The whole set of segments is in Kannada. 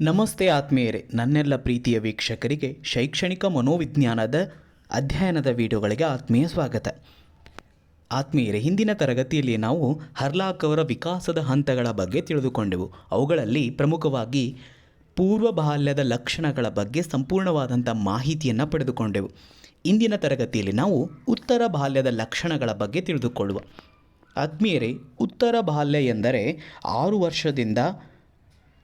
ನಮಸ್ತೆ ಆತ್ಮೀಯರೇ, ನನ್ನೆಲ್ಲ ಪ್ರೀತಿಯ ವೀಕ್ಷಕರಿಗೆ ಶೈಕ್ಷಣಿಕ ಮನೋವಿಜ್ಞಾನದ ಅಧ್ಯಯನದ ವಿಡಿಯೋಗಳಿಗೆ ಆತ್ಮೀಯ ಸ್ವಾಗತ. ಆತ್ಮೀಯರೇ, ಹಿಂದಿನ ತರಗತಿಯಲ್ಲಿ ನಾವು ಹರ್ಲಾಕ್ ಅವರ ವಿಕಾಸದ ಹಂತಗಳ ಬಗ್ಗೆ ತಿಳಿದುಕೊಂಡೆವು. ಅವುಗಳಲ್ಲಿ ಪ್ರಮುಖವಾಗಿ ಪೂರ್ವ ಬಾಲ್ಯದ ಲಕ್ಷಣಗಳ ಬಗ್ಗೆ ಸಂಪೂರ್ಣವಾದಂಥ ಮಾಹಿತಿಯನ್ನು ಪಡೆದುಕೊಂಡೆವು. ಇಂದಿನ ತರಗತಿಯಲ್ಲಿ ನಾವು ಉತ್ತರ ಬಾಲ್ಯದ ಲಕ್ಷಣಗಳ ಬಗ್ಗೆ ತಿಳಿದುಕೊಳ್ಳುವ. ಆತ್ಮೀಯರೇ, ಉತ್ತರ ಬಾಲ್ಯ ಎಂದರೆ ಆರು ವರ್ಷದಿಂದ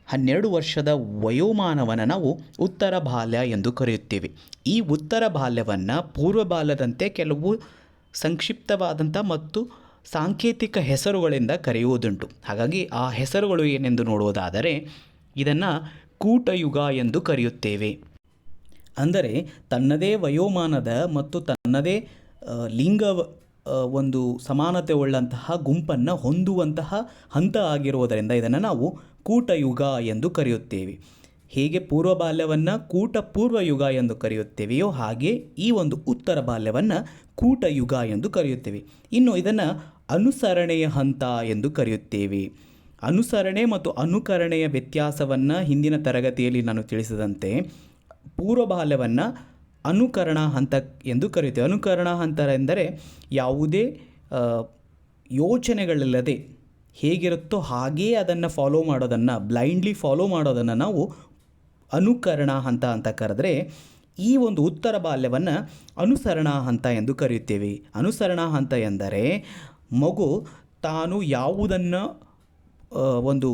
ಹನ್ನೆರಡು ವರ್ಷದ ವಯೋಮಾನವನ್ನು ನಾವು ಉತ್ತರ ಬಾಲ್ಯ ಎಂದು ಕರೆಯುತ್ತೇವೆ. ಈ ಉತ್ತರ ಬಾಲ್ಯವನ್ನು ಪೂರ್ವ ಬಾಲ್ಯದಂತೆ ಕೆಲವು ಸಂಕ್ಷಿಪ್ತವಾದಂಥ ಮತ್ತು ಸಾಂಕೇತಿಕ ಹೆಸರುಗಳಿಂದ ಕರೆಯುವುದುಂಟು. ಹಾಗಾಗಿ ಆ ಹೆಸರುಗಳು ಏನೆಂದು ನೋಡುವುದಾದರೆ ಇದನ್ನು ಕೂಟಯುಗ ಎಂದು ಕರೆಯುತ್ತೇವೆ. ಅಂದರೆ ತನ್ನದೇ ವಯೋಮಾನದ ಮತ್ತು ತನ್ನದೇ ಲಿಂಗ ಒಂದು ಸಮಾನತೆ ಉಳ್ಳಂತಹ ಗುಂಪನ್ನು ಹೊಂದುವಂತಹ ಹಂತ ಆಗಿರುವುದರಿಂದ ಇದನ್ನು ನಾವು ಕೂಟಯುಗ ಎಂದು ಕರೆಯುತ್ತೇವೆ. ಹೇಗೆ ಪೂರ್ವ ಬಾಲ್ಯವನ್ನು ಕೂಟ ಪೂರ್ವ ಯುಗ ಎಂದು ಕರೆಯುತ್ತೇವೆಯೋ ಹಾಗೆ ಈ ಒಂದು ಉತ್ತರ ಬಾಲ್ಯವನ್ನು ಕೂಟಯುಗ ಎಂದು ಕರೆಯುತ್ತೇವೆ. ಇನ್ನು ಇದನ್ನು ಅನುಸರಣೆಯ ಹಂತ ಎಂದು ಕರೆಯುತ್ತೇವೆ. ಅನುಸರಣೆ ಮತ್ತು ಅನುಕರಣೆಯ ವ್ಯತ್ಯಾಸವನ್ನು ಹಿಂದಿನ ತರಗತಿಯಲ್ಲಿ ನಾನು ತಿಳಿಸಿದಂತೆ ಪೂರ್ವ ಬಾಲ್ಯವನ್ನು ಅನುಕರಣ ಹಂತ ಎಂದು ಕರೆಯುತ್ತೇವೆ. ಅನುಕರಣ ಹಂತ ಎಂದರೆ ಯಾವುದೇ ಯೋಚನೆಗಳಿಲ್ಲದೆ ಹೇಗಿರುತ್ತೋ ಹಾಗೇ ಅದನ್ನು ಫಾಲೋ ಮಾಡೋದನ್ನು ಬ್ಲೈಂಡ್ಲಿ ಫಾಲೋ ಮಾಡೋದನ್ನು ನಾವು ಅನುಕರಣ ಹಂತ ಅಂತ ಕರೆದ್ರೆ ಈ ಒಂದು ಉತ್ತರ ಬಾಲ್ಯವನ್ನು ಅನುಸರಣಾ ಹಂತ ಎಂದು ಕರೆಯುತ್ತೇವೆ. ಅನುಸರಣಾ ಹಂತ ಎಂದರೆ ಮಗು ತಾನು ಯಾವುದನ್ನು ಒಂದು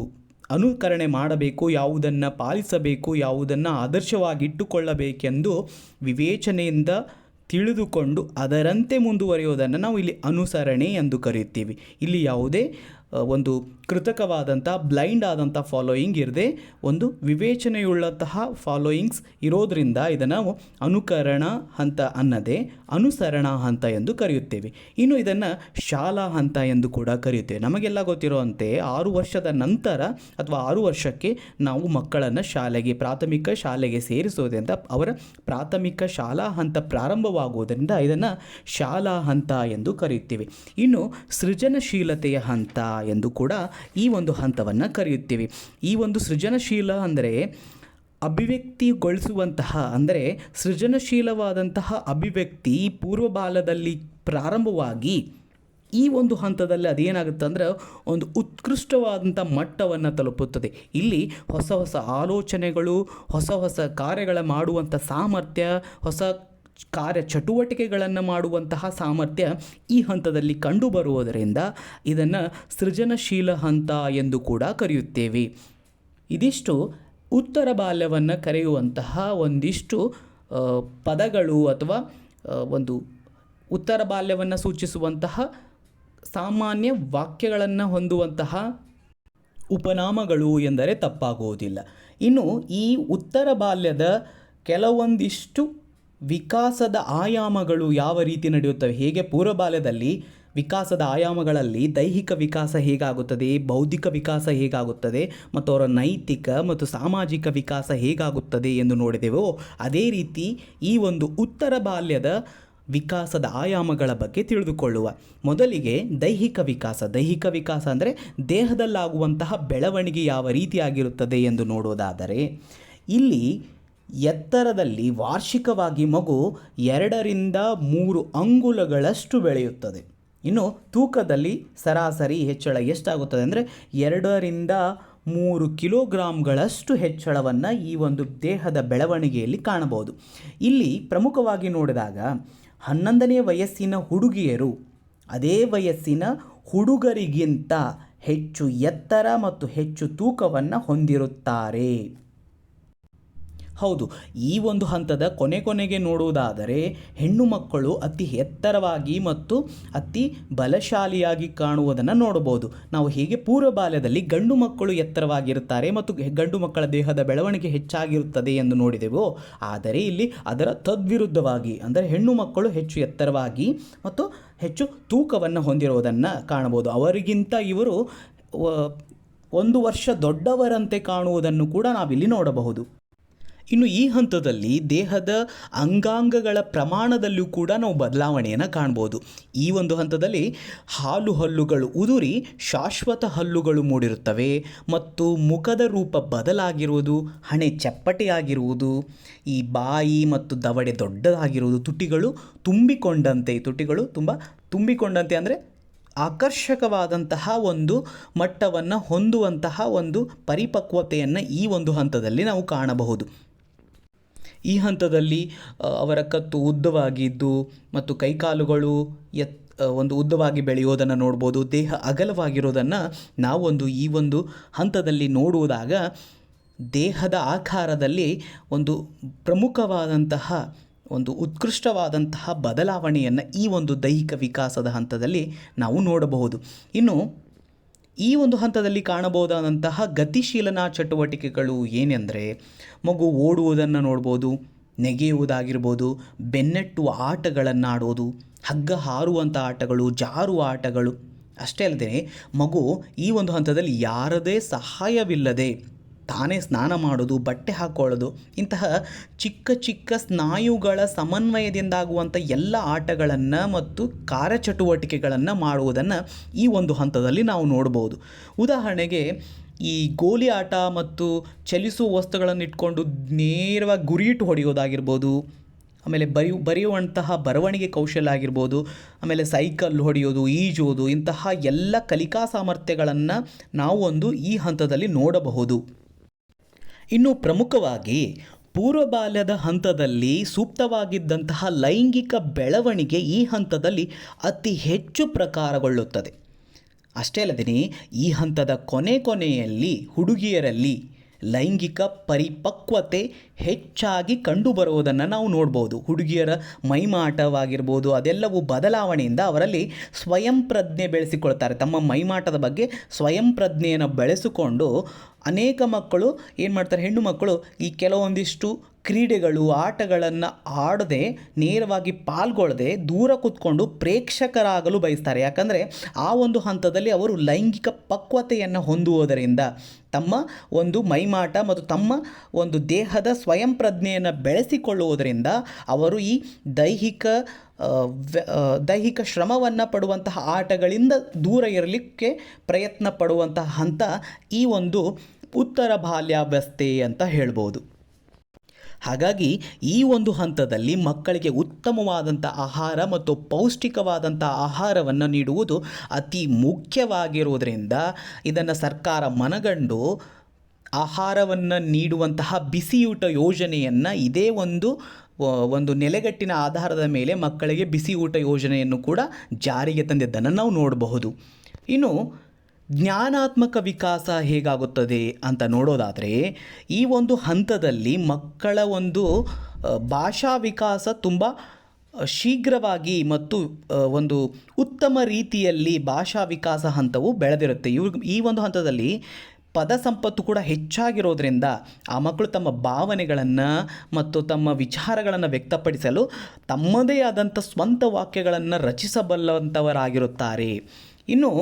ಅನುಕರಣೆ ಮಾಡಬೇಕು, ಯಾವುದನ್ನು ಪಾಲಿಸಬೇಕು, ಯಾವುದನ್ನು ಆದರ್ಶವಾಗಿಟ್ಟುಕೊಳ್ಳಬೇಕೆಂದು ವಿವೇಚನೆಯಿಂದ ತಿಳಿದುಕೊಂಡು ಅದರಂತೆ ಮುಂದುವರಿಯೋದನ್ನು ನಾವು ಇಲ್ಲಿ ಅನುಸರಣೆ ಎಂದು ಕರೆಯುತ್ತೀವಿ. ಇಲ್ಲಿ ಯಾವುದೇ ಆ, ಒಂದು ಕೃತಕವಾದಂಥ, ಬ್ಲೈಂಡ್ ಆದಂಥ ಫಾಲೋಯಿಂಗ್ ಇರದೆ ಒಂದು ವಿವೇಚನೆಯುಳ್ಳಂತಹ ಫಾಲೋಯಿಂಗ್ಸ್ ಇರೋದರಿಂದ ಇದನ್ನು ಅನುಕರಣ ಹಂತ ಅನ್ನದೇ, ಅನುಸರಣ ಹಂತ ಎಂದು ಕರೆಯುತ್ತೇವೆ. ಇನ್ನು ಇದನ್ನು ಶಾಲಾ ಹಂತ ಎಂದು ಕೂಡ ಕರೆಯುತ್ತೇವೆ. ನಮಗೆಲ್ಲ ಗೊತ್ತಿರುವಂತೆ ಆರು ವರ್ಷದ ನಂತರ ಅಥವಾ ಆರು ವರ್ಷಕ್ಕೆ ನಾವು ಮಕ್ಕಳನ್ನು ಶಾಲೆಗೆ, ಪ್ರಾಥಮಿಕ ಶಾಲೆಗೆ ಸೇರಿಸೋದ್ರಿಂದ ಅವರ ಪ್ರಾಥಮಿಕ ಶಾಲಾ ಹಂತ ಪ್ರಾರಂಭವಾಗುವುದರಿಂದ ಇದನ್ನು ಶಾಲಾ ಹಂತ ಎಂದು ಕರೆಯುತ್ತೇವೆ. ಇನ್ನು ಸೃಜನಶೀಲತೆಯ ಹಂತ ಎಂದು ಕೂಡ ಈ ಒಂದು ಹಂತವನ್ನು ಕರೆಯುತ್ತೇವೆ. ಈ ಒಂದು ಸೃಜನಶೀಲ ಅಂದರೆ ಅಭಿವ್ಯಕ್ತಿಗೊಳಿಸುವಂತಹ ಅಂದರೆ ಸೃಜನಶೀಲವಾದಂತಹ ಅಭಿವ್ಯಕ್ತಿ ಪೂರ್ವ ಬಾಲ್ಯದಲ್ಲಿ ಪ್ರಾರಂಭವಾಗಿ ಈ ಒಂದು ಹಂತದಲ್ಲಿ ಅದೇನಾಗುತ್ತೆ ಅಂದರೆ ಒಂದು ಉತ್ಕೃಷ್ಟವಾದಂಥ ಮಟ್ಟವನ್ನು ತಲುಪುತ್ತದೆ. ಇಲ್ಲಿ ಹೊಸ ಹೊಸ ಆಲೋಚನೆಗಳು, ಹೊಸ ಹೊಸ ಕಾರ್ಯಗಳ ಮಾಡುವಂಥ ಸಾಮರ್ಥ್ಯ, ಹೊಸ ಕಾರ್ಯ ಚಟುವಟಿಕೆಗಳನ್ನು ಮಾಡುವಂತಹ ಸಾಮರ್ಥ್ಯ ಈ ಹಂತದಲ್ಲಿ ಕಂಡುಬರುವುದರಿಂದ ಇದನ್ನು ಸೃಜನಶೀಲ ಹಂತ ಎಂದು ಕೂಡ ಕರೆಯುತ್ತೇವೆ. ಇದಿಷ್ಟು ಉತ್ತರ ಬಾಲ್ಯವನ್ನು ಕರೆಯುವಂತಹ ಒಂದಿಷ್ಟು ಪದಗಳು ಅಥವಾ ಒಂದು ಉತ್ತರ ಬಾಲ್ಯವನ್ನು ಸೂಚಿಸುವಂತಹ ಸಾಮಾನ್ಯ ವಾಕ್ಯಗಳನ್ನು ಹೊಂದುವಂತಹ ಉಪನಾಮಗಳು ಎಂದರೆ ತಪ್ಪಾಗುವುದಿಲ್ಲ. ಇನ್ನು ಈ ಉತ್ತರ ಬಾಲ್ಯದ ಕೆಲವೊಂದಿಷ್ಟು ವಿಕಾಸದ ಆಯಾಮಗಳು ಯಾವ ರೀತಿ ನಡೆಯುತ್ತವೆ? ಹೇಗೆ ಪೂರ್ವ ಬಾಲ್ಯದಲ್ಲಿ ವಿಕಾಸದ ಆಯಾಮಗಳಲ್ಲಿ ದೈಹಿಕ ವಿಕಾಸ ಹೇಗಾಗುತ್ತದೆ, ಬೌದ್ಧಿಕ ವಿಕಾಸ ಹೇಗಾಗುತ್ತದೆ, ಮತ್ತು ಅವರ ನೈತಿಕ ಮತ್ತು ಸಾಮಾಜಿಕ ವಿಕಾಸ ಹೇಗಾಗುತ್ತದೆ ಎಂದು ನೋಡಿದೆವೋ, ಅದೇ ರೀತಿ ಈ ಒಂದು ಉತ್ತರ ಬಾಲ್ಯದ ವಿಕಾಸದ ಆಯಾಮಗಳ ಬಗ್ಗೆ ತಿಳಿದುಕೊಳ್ಳುವ. ಮೊದಲಿಗೆ ದೈಹಿಕ ವಿಕಾಸ. ದೈಹಿಕ ವಿಕಾಸ ಅಂದರೆ ದೇಹದಲ್ಲಾಗುವಂತಹ ಬೆಳವಣಿಗೆ ಯಾವ ರೀತಿಯಾಗಿರುತ್ತದೆ ಎಂದು ನೋಡುವುದಾದರೆ ಇಲ್ಲಿ ಎತ್ತರದಲ್ಲಿ ವಾರ್ಷಿಕವಾಗಿ ಮಗು ಎರಡರಿಂದ ಮೂರು ಅಂಗುಲಗಳಷ್ಟು ಬೆಳೆಯುತ್ತದೆ. ಇನ್ನು ತೂಕದಲ್ಲಿ ಸರಾಸರಿ ಹೆಚ್ಚಳ ಎಷ್ಟಾಗುತ್ತದೆ ಅಂದರೆ ಎರಡರಿಂದ ಮೂರು ಕಿಲೋಗ್ರಾಮ್ಗಳಷ್ಟು ಹೆಚ್ಚಳವನ್ನು ಈ ಒಂದು ದೇಹದ ಬೆಳವಣಿಗೆಯಲ್ಲಿ ಕಾಣಬಹುದು. ಇಲ್ಲಿ ಪ್ರಮುಖವಾಗಿ ನೋಡಿದಾಗ ಹನ್ನೊಂದನೇ ವಯಸ್ಸಿನ ಹುಡುಗಿಯರು ಅದೇ ವಯಸ್ಸಿನ ಹುಡುಗರಿಗಿಂತ ಹೆಚ್ಚು ಎತ್ತರ ಮತ್ತು ಹೆಚ್ಚು ತೂಕವನ್ನು ಹೊಂದಿರುತ್ತಾರೆ. ಹೌದು, ಈ ಒಂದು ಹಂತದ ಕೊನೆ ಕೊನೆಗೆ ನೋಡುವುದಾದರೆ ಹೆಣ್ಣು ಮಕ್ಕಳು ಅತಿ ಎತ್ತರವಾಗಿ ಮತ್ತು ಅತಿ ಬಲಶಾಲಿಯಾಗಿ ಕಾಣುವುದನ್ನು ನೋಡಬಹುದು. ನಾವು ಹೇಗೆ ಪೂರ್ವ ಬಾಲ್ಯದಲ್ಲಿ ಗಂಡು ಮಕ್ಕಳು ಎತ್ತರವಾಗಿರುತ್ತಾರೆ ಮತ್ತು ಗಂಡು ಮಕ್ಕಳ ದೇಹದ ಬೆಳವಣಿಗೆ ಹೆಚ್ಚಾಗಿರುತ್ತದೆ ಎಂದು ನೋಡಿದೆವೋ, ಆದರೆ ಇಲ್ಲಿ ಅದರ ತದ್ವಿರುದ್ಧವಾಗಿ, ಅಂದರೆ ಹೆಣ್ಣು ಮಕ್ಕಳು ಹೆಚ್ಚು ಎತ್ತರವಾಗಿ ಮತ್ತು ಹೆಚ್ಚು ತೂಕವನ್ನು ಹೊಂದಿರುವುದನ್ನು ಕಾಣಬಹುದು. ಅವರಿಗಿಂತ ಇವರು ಒಂದು ವರ್ಷ ದೊಡ್ಡವರಂತೆ ಕಾಣುವುದನ್ನು ಕೂಡ ನಾವಿಲ್ಲಿ ನೋಡಬಹುದು. ಇನ್ನು ಈ ಹಂತದಲ್ಲಿ ದೇಹದ ಅಂಗಾಂಗಗಳ ಪ್ರಮಾಣದಲ್ಲೂ ಕೂಡ ನಾವು ಬದಲಾವಣೆಯನ್ನು ಕಾಣ್ಬೋದು. ಈ ಒಂದು ಹಂತದಲ್ಲಿ ಹಾಲು ಹಲ್ಲುಗಳು ಉದುರಿ ಶಾಶ್ವತ ಹಲ್ಲುಗಳು ಮೂಡಿರುತ್ತವೆ ಮತ್ತು ಮುಖದ ರೂಪ ಬದಲಾಗಿರುವುದು, ಹಣೆ ಚಪ್ಪಟೆಯಾಗಿರುವುದು, ಈ ಬಾಯಿ ಮತ್ತು ದವಡೆ ದೊಡ್ಡದಾಗಿರುವುದು ತುಟಿಗಳು ತುಂಬಿಕೊಂಡಂತೆ, ತುಟಿಗಳು ತುಂಬ ತುಂಬಿಕೊಂಡಂತೆ ಅಂದರೆ ಆಕರ್ಷಕವಾದಂತಹ ಒಂದು ಮಟ್ಟವನ್ನು ಹೊಂದುವಂತಹ ಒಂದು ಪರಿಪಕ್ವತೆಯನ್ನು ಈ ಒಂದು ಹಂತದಲ್ಲಿ ನಾವು ಕಾಣಬಹುದು. ಈ ಹಂತದಲ್ಲಿ ಅವರ ಕತ್ತು ಉದ್ದವಾಗಿದ್ದು ಮತ್ತು ಕೈಕಾಲುಗಳು ಎತ್ ಒಂದು ಉದ್ದವಾಗಿ ಬೆಳೆಯೋದನ್ನು ನೋಡ್ಬೋದು, ದೇಹ ಅಗಲವಾಗಿರೋದನ್ನು ನಾವೊಂದು ಈ ಒಂದು ಹಂತದಲ್ಲಿ ನೋಡುವುದಾಗ, ದೇಹದ ಆಕಾರದಲ್ಲಿ ಒಂದು ಪ್ರಮುಖವಾದಂತಹ, ಒಂದು ಉತ್ಕೃಷ್ಟವಾದಂತಹ ಬದಲಾವಣೆಯನ್ನು ಈ ಒಂದು ದೈಹಿಕ ವಿಕಾಸದ ಹಂತದಲ್ಲಿ ನಾವು ನೋಡಬಹುದು. ಇನ್ನು ಈ ಒಂದು ಹಂತದಲ್ಲಿ ಕಾಣಬಹುದಾದಂತಹ ಗತಿಶೀಲನಾ ಚಟುವಟಿಕೆಗಳು ಏನೆಂದರೆ ಮಗು ಓಡುವುದನ್ನು ನೋಡ್ಬೋದು, ನೆಗೆಯುವುದಾಗಿರ್ಬೋದು ಬೆನ್ನೆಟ್ಟುವ ಆಟಗಳನ್ನು ಆಡೋದು ಹಗ್ಗ ಹಾರುವಂಥ ಆಟಗಳು, ಜಾರುವ ಆಟಗಳು. ಅಷ್ಟೇ ಅಲ್ಲದೆ ಮಗು ಈ ಒಂದು ಹಂತದಲ್ಲಿ ಯಾರದೇ ಸಹಾಯವಿಲ್ಲದೆ ತಾನೇ ಸ್ನಾನ ಮಾಡೋದು, ಬಟ್ಟೆ ಹಾಕ್ಕೊಳ್ಳೋದು ಇಂತಹ ಚಿಕ್ಕ ಚಿಕ್ಕ ಸ್ನಾಯುಗಳ ಸಮನ್ವಯದಿಂದಾಗುವಂಥ ಎಲ್ಲ ಆಟಗಳನ್ನು ಮತ್ತು ಕಾರ್ಯಚಟುವಟಿಕೆಗಳನ್ನು ಮಾಡುವುದನ್ನು ಈ ಒಂದು ಹಂತದಲ್ಲಿ ನಾವು ನೋಡ್ಬೋದು. ಉದಾಹರಣೆಗೆ ಈ ಗೋಲಿ ಆಟ ಮತ್ತು ಚಲಿಸುವ ವಸ್ತುಗಳನ್ನು ಇಟ್ಕೊಂಡು ನೇರವಾಗಿ ಗುರಿಯಿಟ್ಟು ಹೊಡೆಯೋದಾಗಿರ್ಬೋದು, ಆಮೇಲೆ ಬರಿ, ಬರೆಯುವಂತಹ ಬರವಣಿಗೆ ಕೌಶಲ್ಯ ಆಗಿರ್ಬೋದು, ಆಮೇಲೆ ಸೈಕಲ್ ಹೊಡೆಯೋದು, ಈಜೋದು, ಇಂತಹ ಎಲ್ಲ ಕಲಿಕಾ ಸಾಮರ್ಥ್ಯಗಳನ್ನು ನಾವು ಒಂದು ಈ ಹಂತದಲ್ಲಿ ನೋಡಬಹುದು. ಇನ್ನು ಪ್ರಮುಖವಾಗಿ ಪೂರ್ವಬಾಲ್ಯದ ಹಂತದಲ್ಲಿ ಸೂಕ್ತವಾಗಿದ್ದಂತಹ ಲೈಂಗಿಕ ಬೆಳವಣಿಗೆ ಈ ಹಂತದಲ್ಲಿ ಅತಿ ಹೆಚ್ಚು ಪ್ರಕಾರಗೊಳ್ಳುತ್ತದೆ. ಅಷ್ಟೇ ಅಲ್ಲದೆ ಈ ಹಂತದ ಕೊನೆ ಕೊನೆಯಲ್ಲಿ ಹುಡುಗಿಯರಲ್ಲಿ ಲೈಂಗಿಕ ಪರಿಪಕ್ವತೆ ಹೆಚ್ಚಾಗಿ ಕಂಡುಬರುವುದನ್ನು ನಾವು ನೋಡ್ಬೋದು. ಹುಡುಗಿಯರ ಮೈಮಾಟವಾಗಿರ್ಬೋದು, ಅದೆಲ್ಲವೂ ಬದಲಾವಣೆಯಿಂದ ಅವರಲ್ಲಿ ಸ್ವಯಂ ಪ್ರಜ್ಞೆ ಬೆಳೆಸಿಕೊಳ್ತಾರೆ. ತಮ್ಮ ಮೈಮಾಟದ ಬಗ್ಗೆ ಸ್ವಯಂ ಪ್ರಜ್ಞೆಯನ್ನು ಬೆಳೆಸಿಕೊಂಡು ಅನೇಕ ಮಕ್ಕಳು ಏನು ಮಾಡ್ತಾರೆ, ಹೆಣ್ಣು ಮಕ್ಕಳು ಈ ಕೆಲವೊಂದಿಷ್ಟು ಕ್ರೀಡೆಗಳು, ಆಟಗಳನ್ನು ಆಡದೆ ನೇರವಾಗಿ ಪಾಲ್ಗೊಳ್ಳದೆ ದೂರ ಕೂತ್ಕೊಂಡು ಪ್ರೇಕ್ಷಕರಾಗಲು ಬಯಸ್ತಾರೆ. ಯಾಕಂದರೆ ಆ ಒಂದು ಹಂತದಲ್ಲಿ ಅವರು ಲೈಂಗಿಕ ಪಕ್ವತೆಯನ್ನು ಹೊಂದುವುದರಿಂದ ತಮ್ಮ ಒಂದು ಮೈಮಾಟ ಮತ್ತು ತಮ್ಮ ಒಂದು ದೇಹದ ಸ್ವಯಂ ಪ್ರಜ್ಞೆಯನ್ನು ಬೆಳೆಸಿಕೊಳ್ಳುವುದರಿಂದ ಅವರು ಈ ದೈಹಿಕ ದೈಹಿಕ ಶ್ರಮವನ್ನು ಪಡುವಂತಹ ಆಟಗಳಿಂದ ದೂರ ಇರಲಿಕ್ಕೆ ಪ್ರಯತ್ನ ಪಡುವಂತಹ ಹಂತ ಈ ಒಂದು ಉತ್ತರ ಬಾಲ್ಯಾವಸ್ಥೆ ಅಂತ ಹೇಳ್ಬೋದು. ಹಾಗಾಗಿ ಈ ಒಂದು ಹಂತದಲ್ಲಿ ಮಕ್ಕಳಿಗೆ ಉತ್ತಮವಾದಂಥ ಆಹಾರ ಮತ್ತು ಪೌಷ್ಟಿಕವಾದಂಥ ಆಹಾರವನ್ನು ನೀಡುವುದು ಅತಿ ಮುಖ್ಯವಾಗಿರುವುದರಿಂದ ಇದನ್ನು ಸರ್ಕಾರ ಮನಗಂಡು ಆಹಾರವನ್ನು ನೀಡುವಂತಹ ಬಿಸಿಯೂಟ ಯೋಜನೆಯನ್ನು ಇದೇ ಒಂದು ಒಂದು ನೆಲೆಗಟ್ಟಿನ ಆಧಾರದ ಮೇಲೆ ಮಕ್ಕಳಿಗೆ ಬಿಸಿ ಊಟ ಯೋಜನೆಯನ್ನು ಕೂಡ ಜಾರಿಗೆ ತಂದಿದ್ದನ್ನು ನಾವು ನೋಡಬಹುದು. ಇನ್ನು ಜ್ಞಾನಾತ್ಮಕ ವಿಕಾಸ ಹೇಗಾಗುತ್ತದೆ ಅಂತ ನೋಡೋದಾದರೆ, ಈ ಒಂದು ಹಂತದಲ್ಲಿ ಮಕ್ಕಳ ಒಂದು ಭಾಷಾ ವಿಕಾಸ ತುಂಬ ಶೀಘ್ರವಾಗಿ ಮತ್ತು ಒಂದು ಉತ್ತಮ ರೀತಿಯಲ್ಲಿ ಭಾಷಾ ವಿಕಾಸ ಹಂತವು ಬೆಳೆದಿರುತ್ತೆ. ಇವ್ರ ಈ ಒಂದು ಹಂತದಲ್ಲಿ ಪದ ಸಂಪತ್ತು ಕೂಡ ಹೆಚ್ಚಾಗಿರೋದ್ರಿಂದ ಆ ಮಕ್ಕಳು ತಮ್ಮ ಭಾವನೆಗಳನ್ನು ಮತ್ತು ತಮ್ಮ ವಿಚಾರಗಳನ್ನು ವ್ಯಕ್ತಪಡಿಸಲು ತಮ್ಮದೇ ಆದಂಥ ಸ್ವಂತ ವಾಕ್ಯಗಳನ್ನು ರಚಿಸಬಲ್ಲಂಥವರಾಗಿರುತ್ತಾರೆ ಇನ್ನು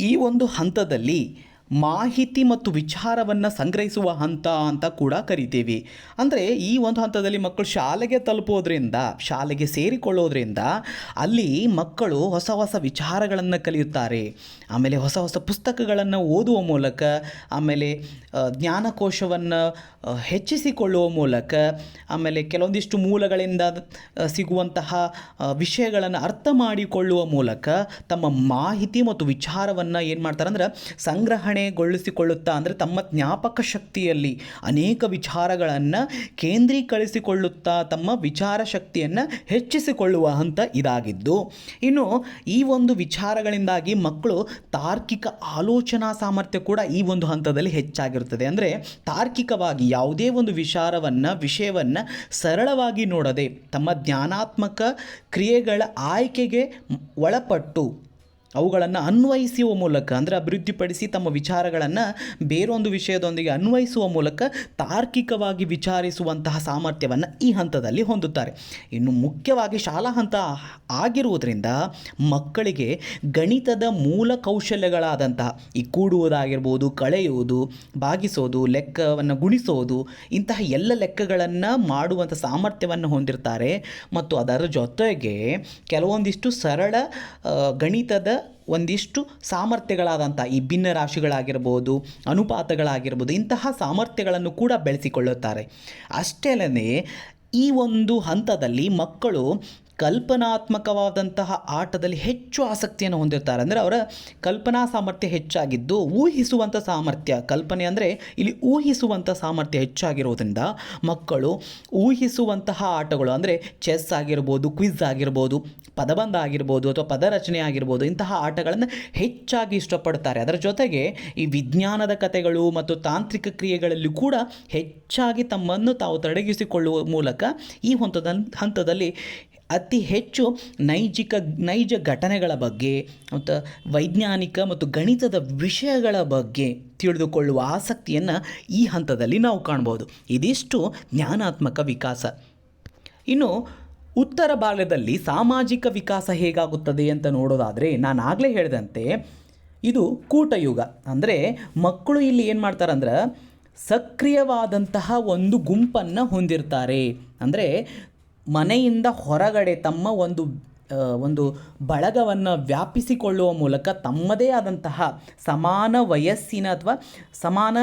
ಈ ಒಂದು ಹಂತದಲ್ಲಿ ಮಾಹಿತಿ ಮತ್ತು ವಿಚಾರವನ್ನು ಸಂಗ್ರಹಿಸುವ ಹಂತ ಅಂತ ಕೂಡ ಕರಿತೀವಿ. ಅಂದರೆ ಈ ಒಂದು ಹಂತದಲ್ಲಿ ಮಕ್ಕಳು ಶಾಲೆಗೆ ತಲುಪೋದ್ರಿಂದ, ಶಾಲೆಗೆ ಸೇರಿಕೊಳ್ಳೋದ್ರಿಂದ ಅಲ್ಲಿ ಮಕ್ಕಳು ಹೊಸ ಹೊಸ ವಿಚಾರಗಳನ್ನು ಕಲಿಯುತ್ತಾರೆ. ಆಮೇಲೆ ಹೊಸ ಹೊಸ ಪುಸ್ತಕಗಳನ್ನು ಓದುವ ಮೂಲಕ, ಆಮೇಲೆ ಜ್ಞಾನಕೋಶವನ್ನು ಹೆಚ್ಚಿಸಿಕೊಳ್ಳುವ ಮೂಲಕ, ಆಮೇಲೆ ಕೆಲವೊಂದಿಷ್ಟು ಮೂಲಗಳಿಂದ ಸಿಗುವಂತಹ ವಿಷಯಗಳನ್ನು ಅರ್ಥ ಮಾಡಿಕೊಳ್ಳುವ ಮೂಲಕ ತಮ್ಮ ಮಾಹಿತಿ ಮತ್ತು ವಿಚಾರವನ್ನು ಏನು ಮಾಡ್ತಾರೆ ಅಂದ್ರೆ ಸಂಗ್ರಹಣೆಗೊಳಿಸಿಕೊಳ್ಳುತ್ತಾ ಅಂದರೆ ತಮ್ಮ ಜ್ಞಾಪಕ ಶಕ್ತಿಯಲ್ಲಿ ಅನೇಕ ವಿಚಾರಗಳನ್ನು ಕೇಂದ್ರೀಕರಿಸಿಕೊಳ್ಳುತ್ತಾ ತಮ್ಮ ವಿಚಾರ ಶಕ್ತಿಯನ್ನು ಹೆಚ್ಚಿಸಿಕೊಳ್ಳುವ ಹಂತ ಇದಾಗಿದ್ದು, ಇನ್ನು ಈ ಒಂದು ವಿಚಾರಗಳಿಂದಾಗಿ ಮಕ್ಕಳು ತಾರ್ಕಿಕ ಆಲೋಚನಾ ಸಾಮರ್ಥ್ಯ ಕೂಡ ಈ ಒಂದು ಹಂತದಲ್ಲಿ ಹೆಚ್ಚಾಗಿರುತ್ತದೆ ಅಂದರೆ ತಾರ್ಕಿಕವಾಗಿ ಯಾವುದೇ ಒಂದು ವಿಚಾರವನ್ನು, ವಿಷಯವನ್ನು ಸರಳವಾಗಿ ನೋಡದೆ ತಮ್ಮ ಜ್ಞಾನಾತ್ಮಕ ಕ್ರಿಯೆಗಳ ಆಯ್ಕೆಗೆ ಒಳಪಟ್ಟು ಅವುಗಳನ್ನು ಅನ್ವಯಿಸುವ ಮೂಲಕ, ಅಂದರೆ ಅಭಿವೃದ್ಧಿಪಡಿಸಿ ತಮ್ಮ ವಿಚಾರಗಳನ್ನು ಬೇರೊಂದು ವಿಷಯದೊಂದಿಗೆ ಅನ್ವಯಿಸುವ ಮೂಲಕ ತಾರ್ಕಿಕವಾಗಿ ವಿಚಾರಿಸುವಂತಹ ಸಾಮರ್ಥ್ಯವನ್ನು ಈ ಹಂತದಲ್ಲಿ ಹೊಂದುತ್ತಾರೆ. ಇನ್ನು ಮುಖ್ಯವಾಗಿ ಶಾಲಾ ಹಂತ ಆಗಿರುವುದರಿಂದ ಮಕ್ಕಳಿಗೆ ಗಣಿತದ ಮೂಲ ಕೌಶಲ್ಯಗಳಾದಂತಹ ಈ ಕೂಡುವುದಾಗಿರ್ಬೋದು, ಕಳೆಯುವುದು ಭಾಗಿಸೋದು ಲೆಕ್ಕವನ್ನು ಗುಣಿಸೋದು, ಇಂತಹ ಎಲ್ಲ ಲೆಕ್ಕಗಳನ್ನು ಮಾಡುವಂಥ ಸಾಮರ್ಥ್ಯವನ್ನು ಹೊಂದಿರ್ತಾರೆ. ಮತ್ತು ಅದರ ಜೊತೆಗೆ ಕೆಲವೊಂದಿಷ್ಟು ಸರಳ ಗಣಿತದ ಒಂದಿಷ್ಟು ಸಾಮರ್ಥ್ಯಗಳಾದಂಥ ಈ ಭಿನ್ನ ರಾಶಿಗಳಾಗಿರ್ಬೋದು ಅನುಪಾತಗಳಾಗಿರ್ಬೋದು, ಇಂತಹ ಸಾಮರ್ಥ್ಯಗಳನ್ನು ಕೂಡ ಬೆಳೆಸಿಕೊಳ್ಳುತ್ತಾರೆ. ಅಷ್ಟೇ ಈ ಒಂದು ಹಂತದಲ್ಲಿ ಮಕ್ಕಳು ಕಲ್ಪನಾತ್ಮಕವಾದಂತಹ ಆಟದಲ್ಲಿ ಹೆಚ್ಚು ಆಸಕ್ತಿಯನ್ನು ಹೊಂದಿರ್ತಾರೆ. ಅಂದರೆ ಅವರ ಕಲ್ಪನಾ ಸಾಮರ್ಥ್ಯ ಹೆಚ್ಚಾಗಿದ್ದು ಊಹಿಸುವಂಥ ಸಾಮರ್ಥ್ಯ, ಕಲ್ಪನೆ ಅಂದರೆ ಇಲ್ಲಿ ಊಹಿಸುವಂಥ ಸಾಮರ್ಥ್ಯ ಹೆಚ್ಚಾಗಿರೋದ್ರಿಂದ ಮಕ್ಕಳು ಊಹಿಸುವಂತಹ ಆಟಗಳು ಅಂದರೆ ಚೆಸ್ ಆಗಿರ್ಬೋದು ಕ್ವಿಜ್ ಆಗಿರ್ಬೋದು, ಪದಬಂಧ ಆಗಿರ್ಬೋದು ಅಥವಾ ಪದರಚನೆ ಆಗಿರ್ಬೋದು, ಇಂತಹ ಆಟಗಳನ್ನು ಹೆಚ್ಚಾಗಿ ಇಷ್ಟಪಡ್ತಾರೆ. ಅದರ ಜೊತೆಗೆ ಈ ವಿಜ್ಞಾನದ ಕಥೆಗಳು ಮತ್ತು ತಾಂತ್ರಿಕ ಕ್ರಿಯೆಗಳಲ್ಲಿ ಕೂಡ ಹೆಚ್ಚಾಗಿ ತಮ್ಮನ್ನು ತಾವು ತೊಡಗಿಸಿಕೊಳ್ಳುವ ಮೂಲಕ ಈ ಹಂತದ ಹಂತದಲ್ಲಿ ಅತಿ ಹೆಚ್ಚು ನೈಜಿಕ, ನೈಜ ಘಟನೆಗಳ ಬಗ್ಗೆ ಮತ್ತು ವೈಜ್ಞಾನಿಕ ಮತ್ತು ಗಣಿತದ ವಿಷಯಗಳ ಬಗ್ಗೆ ತಿಳಿದುಕೊಳ್ಳುವ ಆಸಕ್ತಿಯನ್ನು ಈ ಹಂತದಲ್ಲಿ ನಾವು ಕಾಣ್ಬೋದು. ಇದಿಷ್ಟು ಜ್ಞಾನಾತ್ಮಕ ವಿಕಾಸ. ಇನ್ನು ಉತ್ತರ ಬಾಲ್ಯದಲ್ಲಿ ಸಾಮಾಜಿಕ ವಿಕಾಸ ಹೇಗಾಗುತ್ತದೆ ಅಂತ ನೋಡೋದಾದರೆ ನಾನು ಆಗಲೇ ಹೇಳಿದಂತೆ ಇದು ಕೂಟಯುಗ. ಅಂದರೆ ಮಕ್ಕಳು ಇಲ್ಲಿ ಏನು ಮಾಡ್ತಾರಂದ್ರೆ ಸಕ್ರಿಯವಾದಂತಹ ಒಂದು ಗುಂಪನ್ನು ಹೊಂದಿರ್ತಾರೆ. ಅಂದರೆ ಮನೆಯಿಂದ ಹೊರಗಡೆ ತಮ್ಮ ಒಂದು ಒಂದು ಬಳಗವನ್ನು ವ್ಯಾಪಿಸಿಕೊಳ್ಳುವ ಮೂಲಕ ತಮ್ಮದೇ ಆದಂತಹ ಸಮಾನ ವಯಸ್ಸಿನ ಅಥವಾ ಸಮಾನ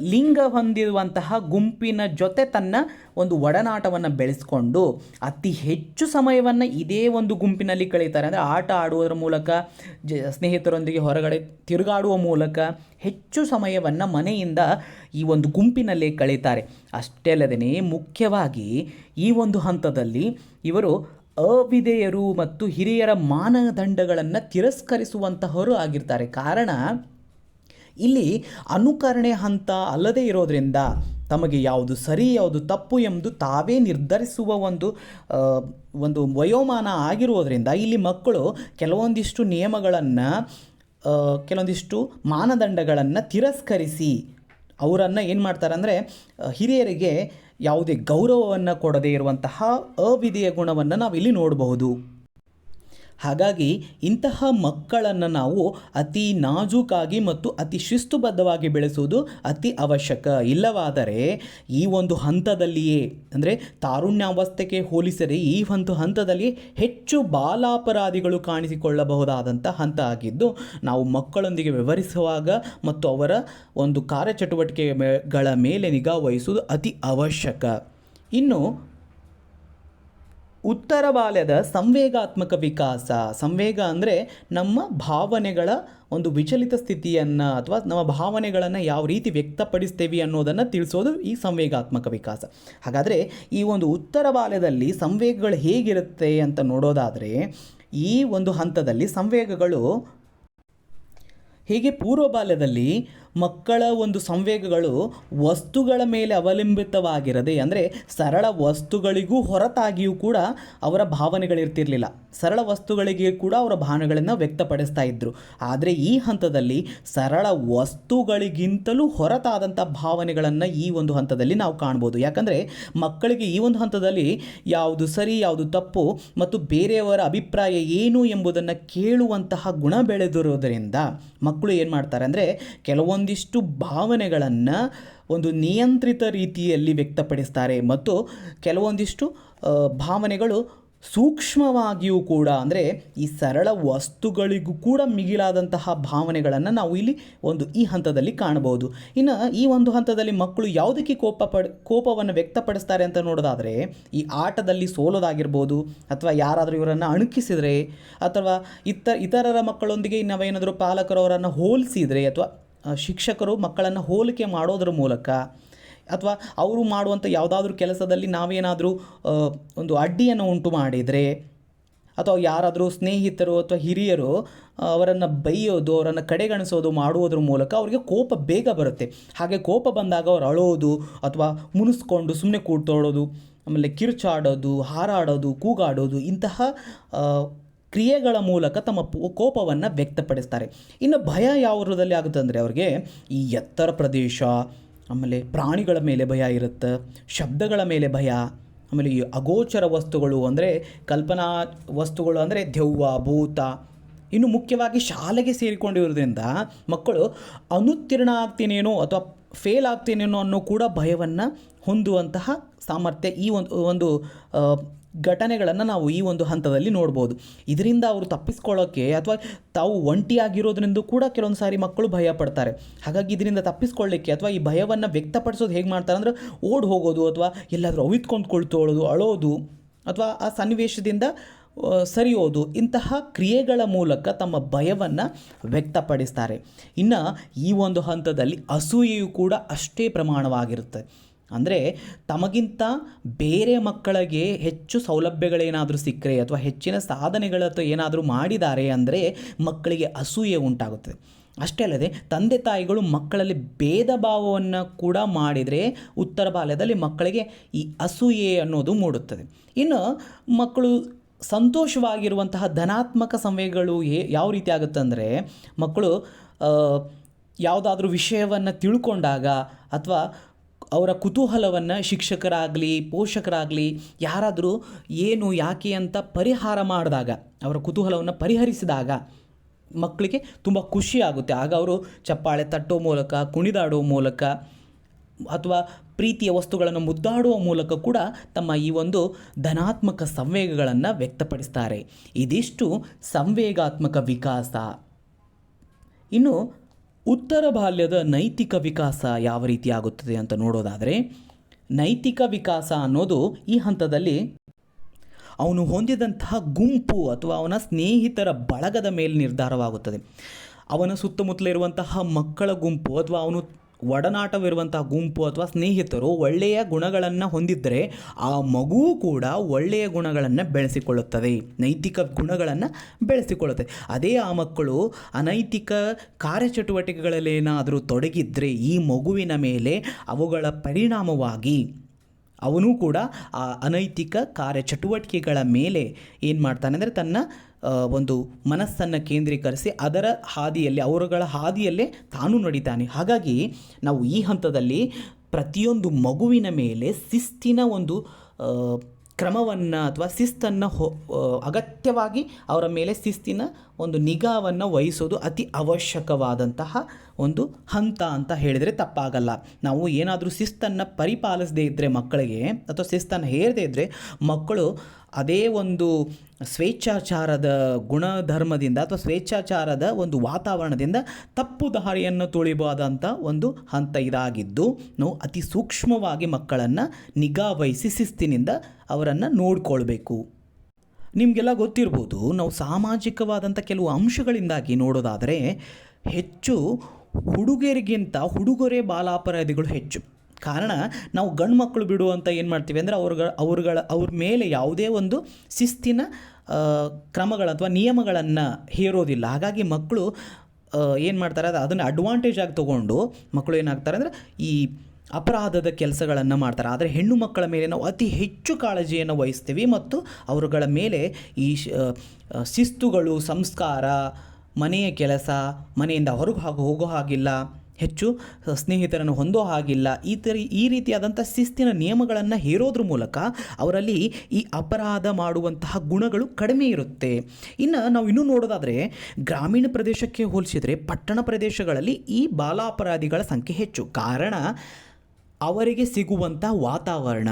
ಲಿಂಗ ಹೊಂದಿರುವಂತಹ ಗುಂಪಿನ ಜೊತೆ ತನ್ನ ಒಂದು ಒಡನಾಟವನ್ನು ಬೆಳೆಸ್ಕೊಂಡು ಅತಿ ಹೆಚ್ಚು ಸಮಯವನ್ನು ಇದೇ ಒಂದು ಗುಂಪಿನಲ್ಲಿ ಕಳೀತಾರೆ. ಅಂದರೆ ಆಟ ಆಡುವುದರ ಮೂಲಕ, ಜ, ಸ್ನೇಹಿತರೊಂದಿಗೆ ಹೊರಗಡೆ ತಿರುಗಾಡುವ ಮೂಲಕ ಹೆಚ್ಚು ಸಮಯವನ್ನು ಮನೆಯಿಂದ ಈ ಒಂದು ಗುಂಪಿನಲ್ಲೇ ಕಳೀತಾರೆ. ಅಷ್ಟೇ ಅಲ್ಲದೇ ಮುಖ್ಯವಾಗಿ ಈ ಒಂದು ಹಂತದಲ್ಲಿ ಇವರು ಅವಿಧೇಯರು ಮತ್ತು ಹಿರಿಯರ ಮಾನದಂಡಗಳನ್ನು ತಿರಸ್ಕರಿಸುವಂತಹವರು ಆಗಿರ್ತಾರೆ. ಕಾರಣ ಇಲ್ಲಿ ಅನುಕರಣೆ ಹಂತ ಅಲ್ಲದೇ ಇರೋದ್ರಿಂದ ತಮಗೆ ಯಾವುದು ಸರಿ, ಯಾವುದು ತಪ್ಪು ಎಂದು ತಾವೇ ನಿರ್ಧರಿಸುವ ಒಂದು ಒಂದು ವಯೋಮಾನ ಆಗಿರುವುದರಿಂದ ಇಲ್ಲಿ ಮಕ್ಕಳು ಕೆಲವೊಂದಿಷ್ಟು ನಿಯಮಗಳನ್ನು ಕೆಲವೊಂದಿಷ್ಟು ಮಾನದಂಡಗಳನ್ನು ತಿರಸ್ಕರಿಸಿ ಅವರನ್ನು ಏನು ಮಾಡ್ತಾರೆ ಅಂದರೆ ಹಿರಿಯರಿಗೆ ಯಾವುದೇ ಗೌರವವನ್ನು ಕೊಡದೇ ಇರುವಂತಹ ಅವಿಧಿಯ ಗುಣವನ್ನು ನಾವಿಲ್ಲಿ ನೋಡಬಹುದು. ಹಾಗಾಗಿ ಇಂತಹ ಮಕ್ಕಳನ್ನು ನಾವು ಅತಿ ನಾಜೂಕಾಗಿ ಮತ್ತು ಅತಿ ಶಿಸ್ತುಬದ್ಧವಾಗಿ ಬೆಳೆಸುವುದು ಅತಿ ಅವಶ್ಯಕ. ಇಲ್ಲವಾದರೆ ಈ ಒಂದು ಹಂತದಲ್ಲಿಯೇ, ಅಂದರೆ ತಾರುಣ್ಯಾವಸ್ಥೆಗೆ ಹೋಲಿಸಿದರೆ ಈ ಒಂದು ಹಂತದಲ್ಲಿ ಹೆಚ್ಚು ಬಾಲಾಪರಾಧಿಗಳು ಕಾಣಿಸಿಕೊಳ್ಳಬಹುದಾದಂಥ ಹಂತ ಆಗಿದ್ದು, ನಾವು ಮಕ್ಕಳೊಂದಿಗೆ ವ್ಯವಹರಿಸುವಾಗ ಮತ್ತು ಅವರ ಒಂದು ಕಾರ್ಯಚಟುವಟಿಕೆಗಳ ಮೇಲೆ ನಿಗಾ ವಹಿಸುವುದು ಅತಿ ಅವಶ್ಯಕ. ಇನ್ನು ಉತ್ತರ ಬಾಲ್ಯದ ಸಂವೇಗಾತ್ಮಕ ವಿಕಾಸ. ಸಂವೇಗ ಅಂದರೆ ನಮ್ಮ ಭಾವನೆಗಳ ಒಂದು ವಿಚಲಿತ ಸ್ಥಿತಿಯನ್ನು ಅಥವಾ ನಮ್ಮ ಭಾವನೆಗಳನ್ನು ಯಾವ ರೀತಿ ವ್ಯಕ್ತಪಡಿಸ್ತೇವೆ ಅನ್ನೋದನ್ನು ತಿಳಿಸೋದು ಈ ಸಂವೇಗಾತ್ಮಕ ವಿಕಾಸ. ಹಾಗಾದರೆ ಈ ಒಂದು ಉತ್ತರ ಬಾಲ್ಯದಲ್ಲಿ ಸಂವೇಗಗಳು ಹೇಗಿರುತ್ತೆ ಅಂತ ನೋಡೋದಾದರೆ ಈ ಒಂದು ಹಂತದಲ್ಲಿ ಸಂವೇಗಗಳು ಹೇಗೆ ಪೂರ್ವ ಬಾಲ್ಯದಲ್ಲಿ ಮಕ್ಕಳ ಒಂದು ಸಂವೇಗಗಳು ವಸ್ತುಗಳ ಮೇಲೆ ಅವಲಂಬಿತವಾಗಿರದೆ, ಅಂದರೆ ಸರಳ ವಸ್ತುಗಳಿಗೂ ಹೊರತಾಗಿಯೂ ಕೂಡ ಅವರ ಭಾವನೆಗಳಿರ್ತಿರಲಿಲ್ಲ. ಸರಳ ವಸ್ತುಗಳಿಗೆ ಕೂಡ ಅವರ ಭಾವನೆಗಳನ್ನು ವ್ಯಕ್ತಪಡಿಸ್ತಾ ಇದ್ದರು ಆದರೆ ಈ ಹಂತದಲ್ಲಿ ಸರಳ ವಸ್ತುಗಳಿಗಿಂತಲೂ ಹೊರತಾದಂಥ ಭಾವನೆಗಳನ್ನು ಈ ಒಂದು ಹಂತದಲ್ಲಿ ನಾವು ಕಾಣ್ಬೋದು. ಯಾಕಂದರೆ ಮಕ್ಕಳಿಗೆ ಈ ಒಂದು ಹಂತದಲ್ಲಿ ಯಾವುದು ಸರಿ, ಯಾವುದು ತಪ್ಪು ಮತ್ತು ಬೇರೆಯವರ ಅಭಿಪ್ರಾಯ ಏನು ಎಂಬುದನ್ನು ಕೇಳುವಂತಹ ಗುಣ ಬೆಳೆದಿರೋದರಿಂದ ಮಕ್ಕಳು ಏನು ಮಾಡ್ತಾರೆ ಅಂದರೆ ಕೆಲವೊಂದಿಷ್ಟು ಭಾವನೆಗಳನ್ನು ಒಂದು ನಿಯಂತ್ರಿತ ರೀತಿಯಲ್ಲಿ ವ್ಯಕ್ತಪಡಿಸ್ತಾರೆ. ಮತ್ತು ಕೆಲವೊಂದಿಷ್ಟು ಭಾವನೆಗಳು ಸೂಕ್ಷ್ಮವಾಗಿಯೂ ಕೂಡ, ಅಂದರೆ ಈ ಸರಳ ವಸ್ತುಗಳಿಗೂ ಕೂಡ ಮಿಗಿಲಾದಂತಹ ಭಾವನೆಗಳನ್ನು ನಾವು ಇಲ್ಲಿ ಒಂದು ಈ ಹಂತದಲ್ಲಿ ಕಾಣಬಹುದು. ಇನ್ನು ಈ ಒಂದು ಹಂತದಲ್ಲಿ ಮಕ್ಕಳು ಯಾವುದಕ್ಕೆ ಕೋಪ ಪಡ್, ಕೋಪವನ್ನು ವ್ಯಕ್ತಪಡಿಸ್ತಾರೆ ಅಂತ ನೋಡೋದಾದರೆ, ಈ ಆಟದಲ್ಲಿ ಸೋಲೋದಾಗಿರ್ಬೋದು, ಅಥವಾ ಯಾರಾದರೂ ಇವರನ್ನು ಅಣುಕಿಸಿದರೆ, ಅಥವಾ ಇತ ಇತರರ ಮಕ್ಕಳೊಂದಿಗೆ ನಾವೇನಾದರೂ ಪಾಲಕರು ಅವರನ್ನು ಹೋಲಿಸಿದರೆ, ಅಥವಾ ಶಿಕ್ಷಕರು ಮಕ್ಕಳನ್ನು ಹೋಲಿಕೆ ಮಾಡೋದ್ರ ಮೂಲಕ ಅಥವಾ ಅವರು ಮಾಡುವಂಥ ಯಾವುದಾದ್ರೂ ಕೆಲಸದಲ್ಲಿ ನಾವೇನಾದರೂ ಒಂದು ಅಡ್ಡಿಯನ್ನು ಉಂಟು ಮಾಡಿದರೆ, ಅಥವಾ ಯಾರಾದರೂ ಸ್ನೇಹಿತರು ಅಥವಾ ಹಿರಿಯರು ಅವರನ್ನು ಬೈಯೋದು, ಅವರನ್ನು ಕಡೆಗಣಿಸೋದು ಮಾಡುವುದ್ರ ಮೂಲಕ ಅವರಿಗೆ ಕೋಪ ಬೇಗ ಬರುತ್ತೆ. ಹಾಗೆ ಕೋಪ ಬಂದಾಗ ಅವ್ರು ಅಳೋದು, ಅಥವಾ ಮುನಿಸ್ಕೊಂಡು ಸುಮ್ಮನೆ ಕೂತೊಳೋದು ಆಮೇಲೆ ಕಿರುಚಾಡೋದು, ಹಾರಾಡೋದು, ಕೂಗಾಡೋದು ಇಂತಹ ಕ್ರಿಯೆಗಳ ಮೂಲಕ ತಮ್ಮ ಕೋಪವನ್ನು ವ್ಯಕ್ತಪಡಿಸ್ತಾರೆ. ಇನ್ನು ಭಯ ಯಾವ ಆಗುತ್ತೆ ಅಂದರೆ ಅವ್ರಿಗೆ ಈ ಎತ್ತರ ಪ್ರದೇಶ, ಆಮೇಲೆ ಪ್ರಾಣಿಗಳ ಮೇಲೆ ಭಯ ಇರುತ್ತೆ, ಶಬ್ದಗಳ ಮೇಲೆ ಭಯ, ಆಮೇಲೆ ಈ ಅಗೋಚರ ವಸ್ತುಗಳು ಅಂದರೆ ಕಲ್ಪನಾ ವಸ್ತುಗಳು ಅಂದರೆ ದೆವ್ವ, ಭೂತ, ಇನ್ನು ಮುಖ್ಯವಾಗಿ ಶಾಲೆಗೆ ಸೇರಿಕೊಂಡಿರೋದ್ರಿಂದ ಮಕ್ಕಳು ಅನುತ್ತೀರ್ಣ ಆಗ್ತೀನೇನೋ ಅಥವಾ ಫೇಲ್ ಆಗ್ತೀನೇನೋ ಅನ್ನೋ ಕೂಡ ಭಯವನ್ನು ಹೊಂದುವಂತಹ ಸಾಮರ್ಥ್ಯ ಈ ಒಂದು ಒಂದು ಘಟನೆಗಳನ್ನು ನಾವು ಈ ಒಂದು ಹಂತದಲ್ಲಿ ನೋಡ್ಬೋದು. ಇದರಿಂದ ಅವರು ತಪ್ಪಿಸ್ಕೊಳ್ಳೋಕ್ಕೆ ಅಥವಾ ತಾವು ಒಂಟಿಯಾಗಿರೋದ್ರಿಂದ ಕೂಡ ಕೆಲವೊಂದು ಸಾರಿ ಮಕ್ಕಳು ಭಯ ಪಡ್ತಾರೆ. ಹಾಗಾಗಿ ಇದರಿಂದ ತಪ್ಪಿಸ್ಕೊಳ್ಳಿಕ್ಕೆ ಅಥವಾ ಈ ಭಯವನ್ನು ವ್ಯಕ್ತಪಡಿಸೋದು ಹೇಗೆ ಮಾಡ್ತಾರೆ ಅಂದರೆ ಓಡ್ ಹೋಗೋದು ಅಥವಾ ಎಲ್ಲಾದರೂ ಅವಿತ್ಕೊಂಡು ಕುಳಿತುಕೊಳ್ಳೋದು ಅಳೋದು ಅಥವಾ ಆ ಸನ್ನಿವೇಶದಿಂದ ಸರಿಯೋದು ಇಂತಹ ಕ್ರಿಯೆಗಳ ಮೂಲಕ ತಮ್ಮ ಭಯವನ್ನು ವ್ಯಕ್ತಪಡಿಸ್ತಾರೆ. ಇನ್ನು ಈ ಒಂದು ಹಂತದಲ್ಲಿ ಅಸೂಯೆಯು ಕೂಡ ಅಷ್ಟೇ ಪ್ರಮಾಣವಾಗಿರುತ್ತೆ. ಅಂದರೆ ತಮಗಿಂತ ಬೇರೆ ಮಕ್ಕಳಿಗೆ ಹೆಚ್ಚು ಸೌಲಭ್ಯಗಳೇನಾದರೂ ಸಿಕ್ಕರೆ ಅಥವಾ ಹೆಚ್ಚಿನ ಸಾಧನೆಗಳು ಅಥವಾ ಏನಾದರೂ ಮಾಡಿದ್ದಾರೆ ಅಂದರೆ ಮಕ್ಕಳಿಗೆ ಅಸೂಯೆ ಉಂಟಾಗುತ್ತದೆ. ಅಷ್ಟೇ ಅಲ್ಲದೆ ತಂದೆ ತಾಯಿಗಳು ಮಕ್ಕಳಲ್ಲಿ ಭೇದ ಭಾವವನ್ನು ಕೂಡ ಮಾಡಿದರೆ ಉತ್ತರ ಬಾಲ್ಯದಲ್ಲಿ ಮಕ್ಕಳಿಗೆ ಈ ಅಸೂಯೆ ಅನ್ನೋದು ಮೂಡುತ್ತದೆ. ಇನ್ನು ಮಕ್ಕಳು ಸಂತೋಷವಾಗಿರುವಂತಹ ಧನಾತ್ಮಕ ಸಂವೇಗಗಳು ಯಾವ ರೀತಿ ಆಗುತ್ತೆ ಅಂದರೆ ಮಕ್ಕಳು ಯಾವುದಾದ್ರೂ ವಿಷಯವನ್ನು ತಿಳ್ಕೊಂಡಾಗ ಅಥವಾ ಅವರ ಕುತೂಹಲವನ್ನು ಶಿಕ್ಷಕರಾಗಲಿ, ಪೋಷಕರಾಗಲಿ, ಯಾರಾದರೂ ಏನು, ಯಾಕೆ ಅಂತ ಪರಿಹಾರ ಮಾಡಿದಾಗ, ಅವರ ಕುತೂಹಲವನ್ನು ಪರಿಹರಿಸಿದಾಗ ಮಕ್ಕಳಿಗೆ ತುಂಬ ಖುಷಿಯಾಗುತ್ತೆ ಆಗ ಅವರು ಚಪ್ಪಾಳೆ ತಟ್ಟೋ ಮೂಲಕ, ಕುಣಿದಾಡೋ ಮೂಲಕ, ಅಥವಾ ಪ್ರೀತಿಯ ವಸ್ತುಗಳನ್ನು ಮುದ್ದಾಡುವ ಮೂಲಕ ಕೂಡ ತಮ್ಮ ಈ ಒಂದು ಧನಾತ್ಮಕ ಸಂವೇಗಗಳನ್ನು ವ್ಯಕ್ತಪಡಿಸ್ತಾರೆ. ಇದಿಷ್ಟು ಸಂವೇಗಾತ್ಮಕ ವಿಕಾಸ. ಇನ್ನು ಉತ್ತರ ಬಾಲ್ಯದ ನೈತಿಕ ವಿಕಾಸ ಯಾವ ರೀತಿ ಆಗುತ್ತದೆ ಅಂತ ನೋಡೋದಾದರೆ, ನೈತಿಕ ವಿಕಾಸ ಅನ್ನೋದು ಈ ಹಂತದಲ್ಲಿ ಅವನು ಹೊಂದಿದಂತಹ ಗುಂಪು ಅಥವಾ ಅವನ ಸ್ನೇಹಿತರ ಬಳಗದ ಮೇಲೆ ನಿರ್ಧಾರವಾಗುತ್ತದೆ. ಅವನ ಸುತ್ತಮುತ್ತಲಿರುವಂತಹ ಮಕ್ಕಳ ಗುಂಪು ಅಥವಾ ಅವನು ಒಡನಾಟವಿರುವಂತಹ ಗುಂಪು ಅಥವಾ ಸ್ನೇಹಿತರು ಒಳ್ಳೆಯ ಗುಣಗಳನ್ನು ಹೊಂದಿದ್ದರೆ ಆ ಮಗು ಕೂಡ ಒಳ್ಳೆಯ ಗುಣಗಳನ್ನು ಬೆಳೆಸಿಕೊಳ್ಳುತ್ತದೆ, ನೈತಿಕ ಗುಣಗಳನ್ನು ಬೆಳೆಸಿಕೊಳ್ಳುತ್ತದೆ. ಅದೇ ಆ ಮಕ್ಕಳು ಅನೈತಿಕ ಕಾರ್ಯಚಟುವಟಿಕೆಗಳಲ್ಲೇನಾದರೂ ತೊಡಗಿದ್ರೆ ಈ ಮಗುವಿನ ಮೇಲೆ ಅವುಗಳ ಪರಿಣಾಮವಾಗಿ ಅವನು ಕೂಡ ಆ ಅನೈತಿಕ ಕಾರ್ಯಚಟುವಟಿಕೆಗಳ ಮೇಲೆ ಏನು ಮಾಡ್ತಾನೆ ಅಂದರೆ ತನ್ನ ಒಂದು ಮನಸ್ಸನ್ನು ಕೇಂದ್ರೀಕರಿಸಿ ಅದರ ಹಾದಿಯಲ್ಲಿ, ಅವರುಗಳ ಹಾದಿಯಲ್ಲೇ ತಾನು ನಡೀತಾನೆ. ಹಾಗಾಗಿ ನಾವು ಈ ಹಂತದಲ್ಲಿ ಪ್ರತಿಯೊಂದು ಮಗುವಿನ ಮೇಲೆ ಶಿಸ್ತಿನ ಒಂದು ಕ್ರಮವನ್ನು ಅಥವಾ ಶಿಸ್ತನ್ನು ಹೊ ಅಗತ್ಯವಾಗಿ ಅವರ ಮೇಲೆ ಶಿಸ್ತಿನ ಒಂದು ನಿಗಾವನ್ನು ವಹಿಸೋದು ಅತಿ ಅವಶ್ಯಕವಾದಂತಹ ಒಂದು ಹಂತ ಅಂತ ಹೇಳಿದರೆ ತಪ್ಪಾಗಲ್ಲ. ನಾವು ಏನಾದರೂ ಶಿಸ್ತನ್ನು ಪರಿಪಾಲಿಸದೇ ಇದ್ದರೆ ಮಕ್ಕಳಿಗೆ ಅಥವಾ ಶಿಸ್ತನ್ನು ಹೇರದೇ ಇದ್ದರೆ ಮಕ್ಕಳು ಅದೇ ಒಂದು ಸ್ವೇಚ್ಛಾಚಾರದ ಗುಣಧರ್ಮದಿಂದ ಅಥವಾ ಸ್ವೇಚ್ಛಾಚಾರದ ಒಂದು ವಾತಾವರಣದಿಂದ ತಪ್ಪು ದಾರಿಯನ್ನು ತುಳಿಬಾದಂಥ ಒಂದು ಹಂತ ಇದಾಗಿದ್ದು, ನಾವು ಅತಿ ಸೂಕ್ಷ್ಮವಾಗಿ ಮಕ್ಕಳನ್ನು ನಿಗಾ ವಹಿಸಿ ಶಿಸ್ತಿನಿಂದ ಅವರನ್ನು ನೋಡಿಕೊಳ್ಬೇಕು. ನಿಮಗೆಲ್ಲ ಗೊತ್ತಿರ್ಬೋದು, ನಾವು ಸಾಮಾಜಿಕವಾದಂಥ ಕೆಲವು ಅಂಶಗಳಿಂದಾಗಿ ನೋಡೋದಾದರೆ, ಹೆಚ್ಚು ಹುಡುಗರಿಗಿಂತ ಹುಡುಗರೇ ಬಾಲಾಪರಾಧಿಗಳು ಹೆಚ್ಚು. ಕಾರಣ ನಾವು ಗಂಡು ಮಕ್ಕಳು ಬಿಡು ಅಂತ ಏನು ಮಾಡ್ತೀವಿ ಅಂದರೆ ಅವ್ರಗಳ ಅವ್ರಗಳ, ಅವ್ರ ಮೇಲೆ ಯಾವುದೇ ಒಂದು ಶಿಸ್ತಿನ ಕ್ರಮಗಳು ಅಥವಾ ನಿಯಮಗಳನ್ನು ಹೇರೋದಿಲ್ಲ. ಹಾಗಾಗಿ ಮಕ್ಕಳು ಏನು ಮಾಡ್ತಾರೆ ಅದು, ಅದನ್ನು ಅಡ್ವಾಂಟೇಜ್ ಆಗಿ ತೊಗೊಂಡು ಮಕ್ಕಳು ಏನಾಗ್ತಾರೆ ಅಂದರೆ ಈ ಅಪರಾಧದ ಕೆಲಸಗಳನ್ನು ಮಾಡ್ತಾರೆ. ಆದರೆ ಹೆಣ್ಣು ಮಕ್ಕಳ ಮೇಲೆ ನಾವು ಅತಿ ಹೆಚ್ಚು ಕಾಳಜಿಯನ್ನು ವಹಿಸ್ತೀವಿ ಮತ್ತು ಅವರುಗಳ ಮೇಲೆ ಈ ಶಿಸ್ತುಗಳು, ಸಂಸ್ಕಾರ, ಮನೆಯ ಕೆಲಸ, ಮನೆಯಿಂದ ಹೊರಗೆ ಹಾಗೆ, ಹೋಗೋ ಹಾಗಿಲ್ಲ. ಹೆಚ್ಚು ಸ್ನೇಹಿತರನ್ನು ಹೊಂದೋ ಹಾಗಿಲ್ಲ. ಈ ಥರ ಈ ರೀತಿಯಾದಂಥ ಶಿಸ್ತಿನ ನಿಯಮಗಳನ್ನು ಹೇರೋದ್ರ ಮೂಲಕ ಅವರಲ್ಲಿ ಈ ಅಪರಾಧ ಮಾಡುವಂತಹ ಗುಣಗಳು ಕಡಿಮೆ ಇರುತ್ತೆ. ಇನ್ನು ನಾವು ಇನ್ನೂ ನೋಡೋದಾದರೆ, ಗ್ರಾಮೀಣ ಪ್ರದೇಶಕ್ಕೆ ಹೋಲಿಸಿದರೆ ಪಟ್ಟಣ ಪ್ರದೇಶಗಳಲ್ಲಿ ಈ ಬಾಲಾಪರಾಧಿಗಳ ಸಂಖ್ಯೆ ಹೆಚ್ಚು. ಕಾರಣ, ಅವರಿಗೆ ಸಿಗುವಂಥ ವಾತಾವರಣ.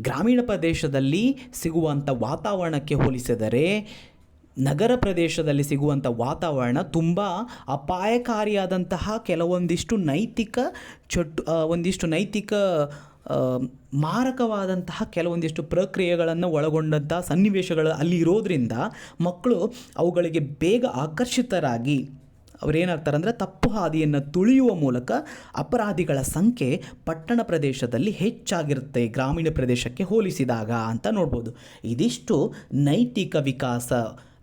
ಗ್ರಾಮೀಣ ಪ್ರದೇಶದಲ್ಲಿ ಸಿಗುವಂಥ ವಾತಾವರಣಕ್ಕೆ ಹೋಲಿಸಿದರೆ ನಗರ ಪ್ರದೇಶದಲ್ಲಿ ಸಿಗುವಂಥ ವಾತಾವರಣ ತುಂಬ ಅಪಾಯಕಾರಿಯಾದಂತಹ ಕೆಲವೊಂದಿಷ್ಟು ನೈತಿಕ ಚಟು ಒಂದಿಷ್ಟು ನೈತಿಕ ಮಾರಕವಾದಂತಹ ಕೆಲವೊಂದಿಷ್ಟು ಪ್ರಕ್ರಿಯೆಗಳನ್ನು ಒಳಗೊಂಡಂಥ ಸನ್ನಿವೇಶಗಳು ಅಲ್ಲಿ ಇರೋದರಿಂದ ಮಕ್ಕಳು ಅವುಗಳಿಗೆ ಬೇಗ ಆಕರ್ಷಿತರಾಗಿ ಅವರೇನಾಗ್ತಾರೆ ಅಂದರೆ ತಪ್ಪು ಹಾದಿಯನ್ನು ತುಳಿಯುವ ಮೂಲಕ ಅಪರಾಧಿಗಳ ಸಂಖ್ಯೆ ಪಟ್ಟಣ ಪ್ರದೇಶದಲ್ಲಿ ಹೆಚ್ಚಾಗಿರುತ್ತೆ, ಗ್ರಾಮೀಣ ಪ್ರದೇಶಕ್ಕೆ ಹೋಲಿಸಿದಾಗ ಅಂತ ನೋಡ್ಬೋದು. ಇದಿಷ್ಟು ನೈತಿಕ ವಿಕಾಸ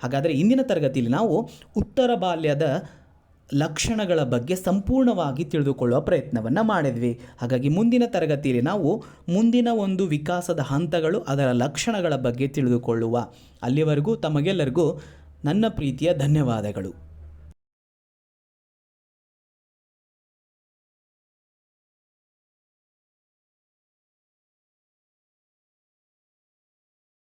ಹಾಗಾದರೆ ಇಂದಿನ ತರಗತಿಯಲ್ಲಿ ನಾವು ಉತ್ತರ ಬಾಲ್ಯದ ಲಕ್ಷಣಗಳ ಬಗ್ಗೆ ಸಂಪೂರ್ಣವಾಗಿ ತಿಳಿದುಕೊಳ್ಳುವ ಪ್ರಯತ್ನವನ್ನು ಮಾಡಿದ್ವಿ. ಹಾಗಾಗಿ ಮುಂದಿನ ತರಗತಿಯಲ್ಲಿ ನಾವು ಮುಂದಿನ ಒಂದು ವಿಕಾಸದ ಹಂತಗಳು ಅದರ ಲಕ್ಷಣಗಳ ಬಗ್ಗೆ ತಿಳಿದುಕೊಳ್ಳುವ. ಅಲ್ಲಿವರೆಗೂ ತಮಗೆಲ್ಲರಿಗೂ ನನ್ನ ಪ್ರೀತಿಯ ಧನ್ಯವಾದಗಳು.